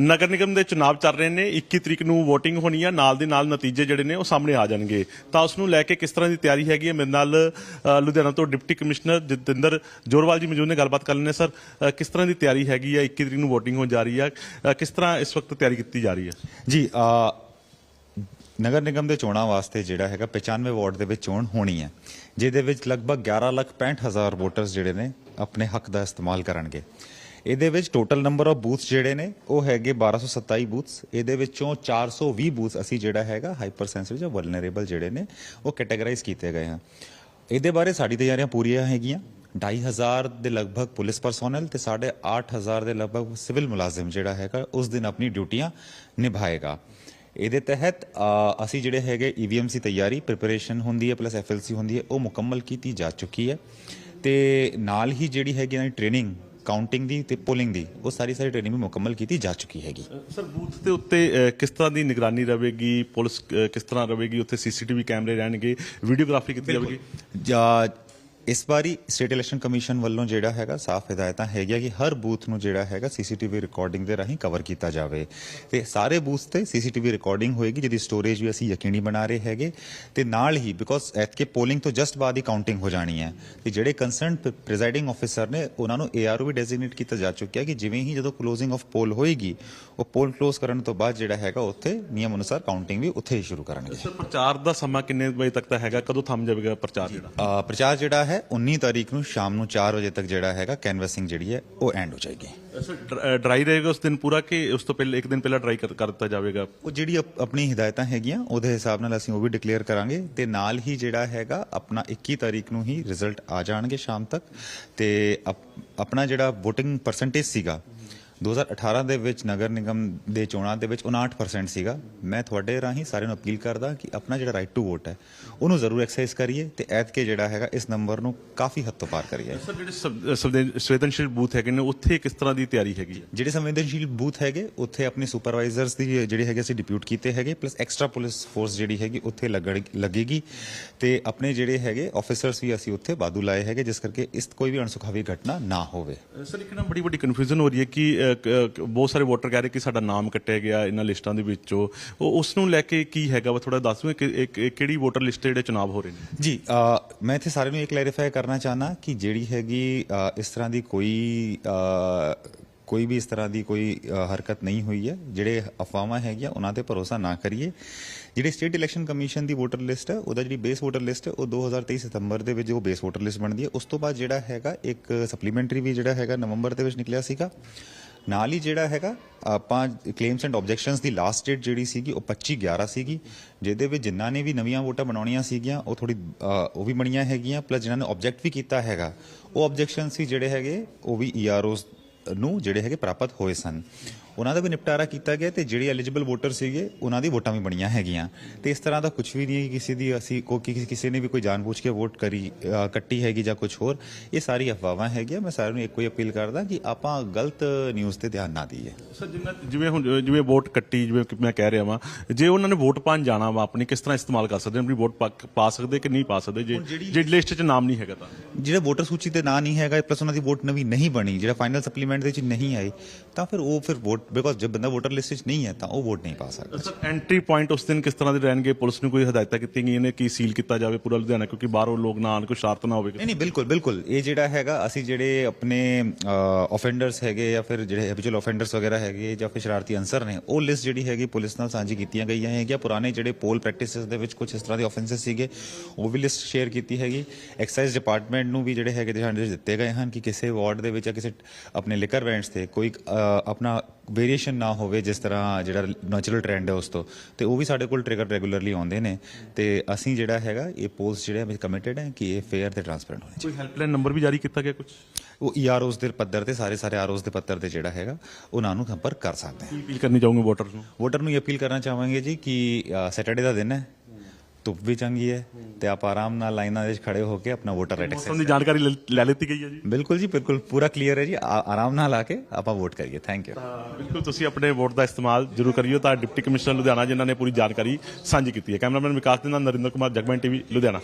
ਨਗਰ ਨਿਗਮ ਦੇ ਚੁਣਾਵ ਚੱਲ ਰਹੇ ਨੇ। 21 ਤਰੀਕ ਨੂੰ VOTING ਹੋਣੀ ਆ। ਨਾਲ ਦੇ ਨਾਲ ਨਤੀਜੇ ਜਿਹੜੇ ਨੇ ਉਹ ਸਾਹਮਣੇ ਆ ਜਾਣਗੇ। ਤਾਂ ਉਸ ਨੂੰ ਲੈ ਕੇ ਕਿਸ ਤਰ੍ਹਾਂ ਦੀ ਤਿਆਰੀ ਹੈਗੀ ਹੈ? ਮੇਰੇ ਨਾਲ ਲੁਧਿਆਣਾ ਤੋਂ ਡਿਪਟੀ ਕਮਿਸ਼ਨਰ ਜਤਿੰਦਰ ਜੋਰਵਾਲ ਜੀ ਮੌਜੂਦ ਨੇ। ਗੱਲਬਾਤ ਕਰ ਲੈਣੇ ਸਰ। ਕਿਸ ਤਰ੍ਹਾਂ ਦੀ ਤਿਆਰੀ ਹੈਗੀ ਹੈ? 21 ਤਰੀਕ ਨੂੰ VOTING ਹੋਣ ਜਾ ਰਹੀ ਹੈ। ਕਿਸ ਤਰ੍ਹਾਂ ਇਸ ਵਕਤ ਤਿਆਰੀ ਕੀਤੀ ਜਾ ਰਹੀ ਹੈ? ਜੀ ਨਗਰ ਨਿਗਮ ਦੇ ਚੋਣਾਂ ਵਾਸਤੇ ਜਿਹੜਾ ਹੈਗਾ 95 ਵਾਰਡ ਦੇ ਵਿੱਚ ਚੋਣ ਹੋਣੀ ਹੈ। ਜਿਹਦੇ ਵਿੱਚ ਲਗਭਗ 11 ਲੱਖ 65 ਹਜ਼ਾਰ ਵੋਟਰਸ ਜਿਹੜੇ ਨੇ ਆਪਣੇ ਹੱਕ ਦਾ ਇਸਤੇਮਾਲ ਕਰਨਗੇ। ਇਹਦੇ ਵਿੱਚ ਟੋਟਲ ਨੰਬਰ ਆਫ ਬੂਥਸ ਜਿਹੜੇ ਨੇ, ਉਹ ਹੈਗੇ 1227 ਬੂਥਸ ਇਹਦੇ ਵਿੱਚੋਂ 420 ਬੂਥਸ ਅਸੀਂ ਜਿਹੜਾ ਹੈਗਾ ਹਾਈਪਰ ਸੈਂਸਿਟਿਵ ਜਾਂ ਵਲਨਰੇਬਲ ਜਿਹੜੇ ਨੇ, ਉਹ ਕੈਟਾਗਰਾਈਜ਼ ਕੀਤੇ ਗਏ ਹਨ ਇਹਦੇ ਬਾਰੇ ਸਾਡੀ ਤਿਆਰੀਆਂ ਪੂਰੀਆਂ ਹੈਗੀਆਂ। 2500 ਦੇ ਲਗਭਗ ਪੁਲਿਸ ਪਰਸੋਨਲ ਤੇ 8500 ਦੇ ਲਗਭਗ ਸਿਵਲ ਮੁਲਾਜ਼ਮ ਜਿਹੜਾ ਹੈਗਾ, ਉਸ ਦਿਨ ਆਪਣੀ ਡਿਊਟੀਆਂ ਨਿਭਾਏਗਾ। ਇਹਦੇ ਤਹਿਤ ਅਸੀਂ ਜਿਹੜੇ ਹੈਗੇ ਈਵੀਐਮ ਦੀ ਤਿਆਰੀ ਪ੍ਰਿਪਰੇਸ਼ਨ ਹੁੰਦੀ ਹੈ ਪਲੱਸ ਐਫਐਲਸੀ ਹੁੰਦੀ ਹੈ, ਉਹ ਮੁਕੰਮਲ ਕੀਤੀ ਜਾ ਚੁੱਕੀ ਹੈ। ਤੇ ਨਾਲ ਹੀ ਜਿਹੜੀ ਹੈਗੀ ਇਹਨਾਂ ਟ੍ਰੇਨਿੰਗ ਕਾਊਂਟਿੰਗ ਦੀ ਤੇ ਪੋਲਿੰਗ ਦੀ ਉਹ ਸਾਰੀ ਸਾਰੀ ਟ੍ਰੇਨਿੰਗ ਵੀ ਮੁਕੰਮਲ ਕੀਤੀ ਜਾ ਚੁੱਕੀ ਹੈਗੀ। ਸਰ ਬੂਥ ਦੇ ਉੱਤੇ ਕਿਸ ਤਰ੍ਹਾਂ ਦੀ ਨਿਗਰਾਨੀ ਰਹੇਗੀ? ਪੁਲਿਸ ਕਿਸ ਤਰ੍ਹਾਂ ਰਹੇਗੀ? ਉੱਥੇ ਸੀਸੀਟੀਵੀ ਕੈਮਰੇ ਰਹਿਣਗੇ? ਵੀਡੀਓਗ੍ਰਾਫੀ ਕੀਤੀ ਜਾਵੇਗੀ? ਜਾਂ ਇਸ ਵਾਰੀ ਸਟੇਟ ਇਲੈਕਸ਼ਨ ਕਮਿਸ਼ਨ ਵੱਲੋਂ ਜਿਹੜਾ ਹੈਗਾ ਸਾਫ਼ ਹਦਾਇਤਾਂ ਹੈਗੀਆਂ ਕਿ ਹਰ ਬੂਥ ਨੂੰ ਜਿਹੜਾ ਹੈਗਾ ਸੀਸੀਟੀਵੀ ਰਿਕਾਰਡਿੰਗ ਦੇ ਰਾਹੀਂ ਕਵਰ ਕੀਤਾ ਜਾਵੇ। ਤੇ ਸਾਰੇ ਬੂਥ ਤੇ ਸੀਸੀਟੀਵੀ ਰਿਕਾਰਡਿੰਗ ਹੋਏਗੀ ਜਿਹਦੀ ਸਟੋਰੇਜ ਵੀ ਅਸੀਂ ਯਕੀਨੀ ਬਣਾ ਰਹੇ ਹੈਗੇ। ਤੇ ਨਾਲ ਹੀ ਬਿਕੋਜ਼ ਐਤਕੇ ਪੋਲਿੰਗ ਤੋਂ ਜਸਟ ਬਾਅਦ ਹੀ ਕਾਊਂਟਿੰਗ ਹੋ ਜਾਣੀ ਹੈ। ਤੇ ਜਿਹੜੇ ਕੰਸਰਨਡ ਪ੍ਰੈਜ਼ਾਈਡਿੰਗ ਆਫੀਸਰ ਨੇ ਉਹਨਾਂ ਨੂੰ ਏਆਰਓ ਵੀ ਡੈਜ਼ਿਗਨੇਟ ਕੀਤਾ ਜਾ ਚੁੱਕਿਆ ਕਿ ਜਿਵੇਂ ਹੀ ਜਦੋਂ ਕਲੋਜ਼ਿੰਗ ਆਫ ਪੋਲ ਹੋਏਗੀ ਉਹ ਪੋਲ ਕਲੋਜ਼ ਕਰਨ ਤੋਂ ਬਾਅਦ ਜਿਹੜਾ ਹੈਗਾ ਉੱਥੇ ਨਿਯਮ ਅਨੁਸਾਰ ਕਾਊਂਟਿੰਗ ਵੀ ਉੱਥੇ ਹੀ ਸ਼ੁਰੂ ਕਰਨਗੇ। ਸਰ ਪ੍ਰਚਾਰ ਦਾ ਸਮਾਂ ਕਿੰਨੇ ਵਜੇ ਤੱਕ ਦਾ ਹੈਗਾ? ਕਦੋਂ ਥੰਮ ਜਾਵੇਗਾ ਪ੍ਰਚਾਰ ਜਿਹੜਾ? ਪ੍ਰਚਾਰ ਜਿਹੜਾ ਹੈ 19 ਤਾਰੀਖ ਨੂੰ ਸ਼ਾਮ ਨੂੰ 4 ਵਜੇ ਤੱਕ ਜਿਹੜਾ ਹੈਗਾ ਕੈਨਵਸਿੰਗ ਜਿਹੜੀ ਹੈ ਉਹ ਐਂਡ ਹੋ ਜਾਏਗੀ। ਸਰ ਡਰਾਈ ਰਹੇਗਾ ਉਸ ਦਿਨ ਪੂਰਾ ਕਿ ਉਸ ਤੋਂ ਪਹਿਲੇ ਇੱਕ ਦਿਨ ਪਹਿਲਾਂ ਡਰਾਈ ਕਰ ਦਿੱਤਾ ਜਾਵੇਗਾ? ਉਹ ਜਿਹੜੀ ਆਪਣੀ ਹਦਾਇਤਾਂ ਹੈਗੀਆਂ ਉਹਦੇ ਹਿਸਾਬ ਨਾਲ ਅਸੀਂ ਉਹ ਵੀ ਡਿਕਲੇਅਰ ਕਰਾਂਗੇ ਤੇ ਨਾਲ ਹੀ ਜਿਹੜਾ ਹੈਗਾ ਆਪਣਾ 21 ਤਾਰੀਖ ਨੂੰ ਹੀ ਰਿਜ਼ਲਟ ਆ ਜਾਣਗੇ ਸ਼ਾਮ ਤੱਕ ਤੇ ਆਪਣਾ ਜਿਹੜਾ VOTING ਪਰਸੈਂਟੇਜ ਸੀਗਾ 2018 ਦੇ ਵਿੱਚ ਨਗਰ ਨਿਗਮ ਦੇ ਚੋਣਾਂ ਦੇ ਵਿੱਚ 59% ਸੀਗਾ। ਮੈਂ ਤੁਹਾਡੇ ਰਾਹੀਂ ਸਾਰਿਆਂ ਨੂੰ ਅਪੀਲ ਕਰਦਾ ਕਿ ਆਪਣਾ ਜਿਹੜਾ ਰਾਈਟ ਟੂ ਵੋਟ ਹੈ ਉਹਨੂੰ ਜ਼ਰੂਰ ਐਕਸਰਸਾਈਜ਼ ਕਰੀਏ ਤੇ ਐਤਕੇ ਜਿਹੜਾ ਹੈਗਾ ਇਸ ਨੰਬਰ ਨੂੰ ਕਾਫੀ ਹੱਦ ਤੋਂ ਪਾਰ ਕਰੀਏ। ਸਰ ਜਿਹੜੇ ਸੰਵ- ਸੰਵੇਦਨ- ਸੰਵੇਦਨਸ਼ੀਲ ਬੂਥ ਹੈਗੇ ਨੇ ਉੱਥੇ ਕਿਸ ਤਰ੍ਹਾਂ ਦੀ ਤਿਆਰੀ ਹੈਗੀ ਜਿਹੜੇ ਸੰਵੇਦਨਸ਼ੀਲ ਬੂਥ ਹੈਗੇ ਉੱਥੇ ਆਪਣੇ ਸੁਪਰਵਾਈਜ਼ਰਸ ਦੀ ਜਿਹੜੇ ਹੈਗੇ ਅਸੀਂ ਡਿਪਿਊਟ ਕੀਤੇ ਹੈਗੇ ਪਲੱਸ ਐਕਸਟਰਾ ਪੁਲਿਸ ਫੋਰਸ ਜਿਹੜੀ ਹੈਗੀ ਉੱਥੇ ਲੱਗਣ ਲੱਗੇਗੀ। ਤੇ ਆਪਣੇ ਜਿਹੜੇ ਹੈਗੇ ਆਫੀਸਰਸ ਵੀ ਅਸੀਂ ਉੱਥੇ ਵਾਧੂ ਲਾਏ ਹੈਗੇ ਜਿਸ ਕਰਕੇ ਇਸ ਕੋਈ ਵੀ ਅਣਸੁਖਾਵੀ ਘਟਨਾ ਨਾ ਹੋਵੇ। ਸਰ ਇੱਕ ਨਾ ਬੜੀ ਵੱਡੀ ਕਨਫਿਊਜ਼ਨ ਹੋ ਰਹੀ ਹੈ ਕ- ਬਹੁਤ ਸਾਰੇ ਵੋਟਰ ਕਹਿ ਰਹੇ ਕਿ ਸਾਡਾ ਨਾਮ ਕੱਟਿਆ ਗਿਆ ਇਹਨਾਂ ਲਿਸਟਾਂ ਦੇ ਵਿੱਚੋਂ। ਉਹ ਉਸ ਨੂੰ ਲੈ ਕੇ ਕੀ ਹੈਗਾ ਵਾ? ਥੋੜਾ ਦੱਸੋ ਕਿ ਇਹ- ਕਿਹੜੀ ਵੋਟਰ ਲਿਸਟ ਜਿਹੜੇ ਚੁਣਾਵ ਹੋ ਰਹੇ ਨੇ? ਜੀ ਮੈਂ ਇੱਥੇ ਸਾਰਿਆਂ ਨੂੰ ਇਹ ਕਲੈਰੀਫਾਈ ਕਰਨਾ ਚਾਹਨਾ ਕਿ ਜਿਹੜੀ ਹੈਗੀ ਇਸ ਤਰ੍ਹਾਂ ਦੀ ਕੋਈ ਕੋਈ ਵੀ ਇਸ ਤਰ੍ਹਾਂ ਦੀ ਕੋਈ ਹਰਕਤ ਨਹੀਂ ਹੋਈ ਹੈ। ਜਿਹੜੇ ਅਫਵਾਹਾਂ ਹੈਗੀਆਂ, ਉਹਨਾਂ ਤੇ ਭਰੋਸਾ ਨਾ ਕਰੀਏ। ਜਿਹੜੇ ਸਟੇਟ ਇਲੈਕਸ਼ਨ ਕਮਿਸ਼ਨ ਦੀ ਵੋਟਰ ਲਿਸਟ ਹੈ, ਉਹਦਾ ਜਿਹੜੀ ਬੇਸ ਵੋਟਰ ਲਿਸਟ ਹੈ, ਉਹ 2023 ਸਤੰਬਰ ਦੇ ਵਿੱਚ ਉਹ ਬੇਸ ਵੋਟਰ ਲਿਸਟ ਬਣਦੀ ਹੈ, ਉਸ ਤੋਂ ਬਾਅਦ ਜਿਹੜਾ ਹੈਗਾ, ਇੱਕ ਸਪਲੀਮੈਂਟਰੀ ਵੀ ਜਿਹੜਾ ਹੈਗਾ, ਨਵੰਬਰ ਦੇ ਵਿੱਚ ਨਿਕਲਿਆ ਸੀਗਾ। ਨਾਲ ਹੀ ਜਿਹੜਾ ਹੈਗਾ, ਆਪਾਂ ਕਲੇਮਸ ਐਂਡ ਆਬਜੈਕਸ਼ਨਸ ਦੀ ਲਾਸਟ ਡੇਟ ਜਿਹੜੀ ਸੀਗੀ, ਉਹ 25 11 ਸੀਗੀ, ਜਿਹਦੇ ਵਿੱਚ ਜਿਨ੍ਹਾਂ ਨੇ ਵੀ ਨਵੀਆਂ ਵੋਟਾਂ ਬਣਾਉਣੀਆਂ ਸੀਗੀਆਂ, ਉਹ ਥੋੜੀ ਉਹ ਵੀ ਬਣੀਆਂ ਹੈਗੀਆਂ ਪਲੱਸ ਜਿਨ੍ਹਾਂ ਨੇ ਆਬਜੈਕਟ ਵੀ ਕੀਤਾ ਹੈਗਾ, ਉਹ ਆਬਜੈਕਸ਼ਨਸ ਵੀ ਜਿਹੜੇ ਹੈਗੇ, ਉਹ ਵੀ ਈਆਰਓਸ ਨੂੰ ਜਿਹੜੇ ਹੈਗੇ ਪ੍ਰਾਪਤ ਹੋਏ ਸਨ। ਉਹਨਾਂ ਦਾ ਵੀ ਨਿਪਟਾਰਾ ਕੀਤਾ ਗਿਆ ਤੇ ਜਿਹੜੇ ਐਲੀਜੀਬਲ ਵੋਟਰ ਸੀਗੇ ਉਹਨਾਂ ਦੀ ਵੋਟਾਂ ਵੀ ਬਣੀਆਂ ਹੈਗੀਆਂ। ਤੇ ਇਸ ਤਰ੍ਹਾਂ ਦਾ ਕੁਝ ਵੀ ਨਹੀਂ ਹੈ ਕਿ ਕਿਸੇ ਦੀ ਅਸੀਂ ਕੋ ਕਿ ਕਿਸੇ ਨੇ ਵੀ ਕੋਈ ਜਾਣਬੁੱਝ ਕੇ ਵੋਟ ਕਰੀ ਕੱਟੀ ਹੈਗੀ ਜਾਂ ਕੁਝ ਹੋਰ ਇਹ ਸਾਰੀ ਅਫਵਾਹਾਂ ਹੈਗੀਆਂ। ਮੈਂ ਸਾਰਿਆਂ ਨੂੰ ਇੱਕੋ ਹੀ ਅਪੀਲ ਕਰਦਾ ਕਿ ਆਪਾਂ ਗਲਤ ਨਿਊਜ਼ ਤੇ ਧਿਆਨ ਨਾ ਦਈਏ। ਸਰ ਜਿਵੇਂ ਜਿਵੇਂ ਹੁਣ ਜਿਵੇਂ ਵੋਟ ਕੱਟੀ ਜਿਵੇਂ ਮੈਂ ਕਹਿ ਰਿਹਾ ਵਾਂ ਜੇ ਉਹਨਾਂ ਨੇ ਵੋਟ ਪਾਣ ਜਾਣਾ ਵਾ ਆਪਣੀ ਕਿਸ ਤਰ੍ਹਾਂ ਇਸਤੇਮਾਲ ਕਰ ਸਕਦੇ? ਆਪਣੀ ਵੋਟ ਪਾ- ਸਕਦੇ ਕਿ ਨਹੀਂ ਪਾ ਸਕਦੇ? ਜੇ ਜੇ ਲਿਸਟ 'ਚ ਨਾਮ ਨਹੀਂ ਹੈਗਾ ਤਾਂ। ਜਿਹੜਾ ਵੋਟਰ ਸੂਚੀ ਤੇ ਨਾਂ ਨਹੀਂ ਹੈਗਾ ਪਲੱਸ ਉਹਨਾਂ ਦੀ ਵੋਟ ਨਵੀਂ ਨਹੀਂ ਬਣੀ ਜਿਹੜਾ ਫਾਈਨਲ ਸਪਲੀਮੈਂਟ ਦੇ ਵਿੱਚ ਨਹੀਂ ਆਈ ਤਾਂ ਫਿਰ ਉਹ ਫਿਰ ਵੋਟ ਬਿਕੋਜ਼ ਜਦ ਬੰਦਾ ਵੋਟਰ ਲਿਸਟ ਵਿੱਚ ਨਹੀਂ ਹੈ ਤਾਂ ਉਹ ਵੋਟ ਨਹੀਂ ਪਾ ਸਕਦਾ ਸਰ ਐਂਟਰੀ ਪੁਆਇੰਟ ਉਸ ਦਿਨ ਕਿਸ ਤਰ੍ਹਾਂ ਦੇ ਰਹਿਣਗੇ ਪੁਲਿਸ ਨੂੰ ਕੋਈ ਹਦਾਇਤਾਂ ਕੀਤੀਆਂ ਗਈਆਂ ਨੇ ਕਿ ਸੀਲ ਕੀਤਾ ਜਾਵੇ ਪੂਰਾ ਲੁਧਿਆਣਾ ਕਿਉਂਕਿ ਬਾਹਰੋਂ ਲੋਕ ਨਾ ਕੋਈ ਸ਼ਰਾਰਤ ਨਾ ਹੋਵੇ ਨਹੀਂ ਨਹੀਂ ਬਿਲਕੁਲ ਬਿਲਕੁਲ ਇਹ ਜਿਹੜਾ ਹੈਗਾ ਅਸੀਂ ਜਿਹੜੇ ਆਪਣੇ ਆਫੈਂਡਰਸ ਹੈਗੇ ਜਾਂ ਫਿਰ ਜਿਹੜੇ ਹੈਬਿਚੁਅਲ ਆਫੈਂਡਰਸ ਵਗੈਰਾ ਹੈਗੇ ਜਾਂ ਫਿਰ ਸ਼ਰਾਰਤੀ ਅਨਸਰ ਨੇ ਉਹ ਲਿਸਟ ਜਿਹੜੀ ਹੈਗੀ ਪੁਲਿਸ ਨਾਲ ਸਾਂਝੀ ਕੀਤੀਆਂ ਗਈਆਂ ਹੈਗੀਆਂ ਪੁਰਾਣੇ ਜਿਹੜੇ ਪੋਲ ਪ੍ਰੈਕਟਿਸਿਸ ਦੇ ਵਿੱਚ ਕੁਝ ਇਸ ਤਰ੍ਹਾਂ ਦੇ ਆਫੈਂਸਸ ਸੀਗੇ ਉਹ ਵੀ ਲਿਸਟ ਸ਼ੇਅਰ ਕੀਤੀ ਹੈਗੀ ਐਕਸਾਈਜ਼ ਡਿਪਾਰਟਮੈਂਟ ਨੂੰ ਵੀ ਜਿਹੜੇ ਹੈਗੇ ਦਿਸ਼ਾ ਨਿਰਦੇਸ਼ ਦਿੱਤੇ ਗਏ ਹਨ ਕਿ ਕਿਸੇ ਵਾਰਡ ਦੇ ਵਿੱਚ ਜਾਂ ਕਿਸੇ ਆਪਣੇ ਲਿਕਰ ਵੈਂਟਸ ਤੇ ਕੋਈ ਆਪਣਾ ਵੇਰੀਏਸ਼ਨ ਨਾ ਹੋਵੇ ਜਿਸ ਤਰ੍ਹਾਂ ਜਿਹੜਾ ਨੈਚੁਰਲ ਟ੍ਰੈਂਡ ਹੈ ਉਸ ਤੋਂ ਤੇ ਉਹ ਵੀ ਸਾਡੇ ਕੋਲ ਟ੍ਰਿਗਰ ਰੈਗੂਲਰਲੀ ਆਉਂਦੇ ਨੇ ਤੇ ਅਸੀਂ ਜਿਹੜਾ ਹੈਗਾ ਇਹ ਪੋਲਸ ਜਿਹੜੇ ਆ ਕਮਿਟਡ ਹੈ ਕਿ ਇਹ ਫੇਅਰ ਤੇ ਟ੍ਰਾਂਸਪੇਰੈਂਟ ਹੋਣੇ ਕੋਈ ਹੈਲਪਲਾਈਨ ਨੰਬਰ ਵੀ ਜਾਰੀ ਕੀਤਾ ਗਿਆ ਕੁਝ ਉਹ ਈਆਰਓਸ ਦੇ ਪੱਧਰ ਤੇ ਸਾਰੇ ਸਾਰੇ ਆਰਓਸ ਦੇ ਪੱਧਰ ਤੇ ਜਿਹੜਾ ਹੈਗਾ ਉਹਨਾਂ ਨੂੰ ਸੰਪਰਕ ਕਰ ਸਕਦੇ ਕੀ ਅਪੀਲ ਕਰਨੀ ਚਾਹੋਗੇ ਵੋਟਰ ਨੂੰ? ਵੋਟਰ ਨੂੰ ਇਹ ਅਪੀਲ ਕਰਨਾ ਚਾਹਾਂਗੇ ਜੀ ਕਿ ਸੈਟਰਡੇ ਦਾ ਦਿਨ ਹੈ ਧੁੱਪ ਵੀ ਚੰਗੀ ਹੈ ਤੇ ਆਪ ਆਰਾਮ ਨਾਲ ਲਾਈਨਾਂ ਦੇ ਵਿੱਚ ਖੜੇ ਹੋ ਕੇ ਆਪਣਾ ਵੋਟਰ ਰਾਈਟ ਮੌਸਮ ਦੀ ਜਾਣਕਾਰੀ ਲੈ- ਲੈ ਲਿੱਤੀ ਗਈ ਹੈ ਜੀ। ਬਿਲਕੁਲ ਜੀ ਬਿਲਕੁਲ ਪੂਰਾ ਕਲੀਅਰ ਹੈ ਜੀ। ਆ- ਆਰਾਮ ਨਾਲ ਆ ਕੇ ਆਪਾਂ ਵੋਟ ਕਰੀਏ। ਥੈਂਕ ਯੂ ਤਾਂ ਬਿਲਕੁਲ ਤੁਸੀਂ ਆਪਣੇ ਵੋਟ ਦਾ ਇਸਤੇਮਾਲ ਜ਼ਰੂਰ ਕਰਿਓ। ਤਾਂ ਡਿਪਟੀ ਕਮਿਸ਼ਨਰ ਲੁਧਿਆਣਾ ਜਿਨ੍ਹਾਂ ਨੇ ਪੂਰੀ ਜਾਣਕਾਰੀ ਸਾਂਝੀ ਕੀਤੀ ਹੈ। ਕੈਮਰਾਮੈਨ ਵਿਕਾਸ ਦੇ ਨਾਲ ਨਰਿੰਦਰ ਕੁਮਾਰ ਜਗਮੈਨ ਟੀਵੀ ਲੁਧਿਆਣਾ।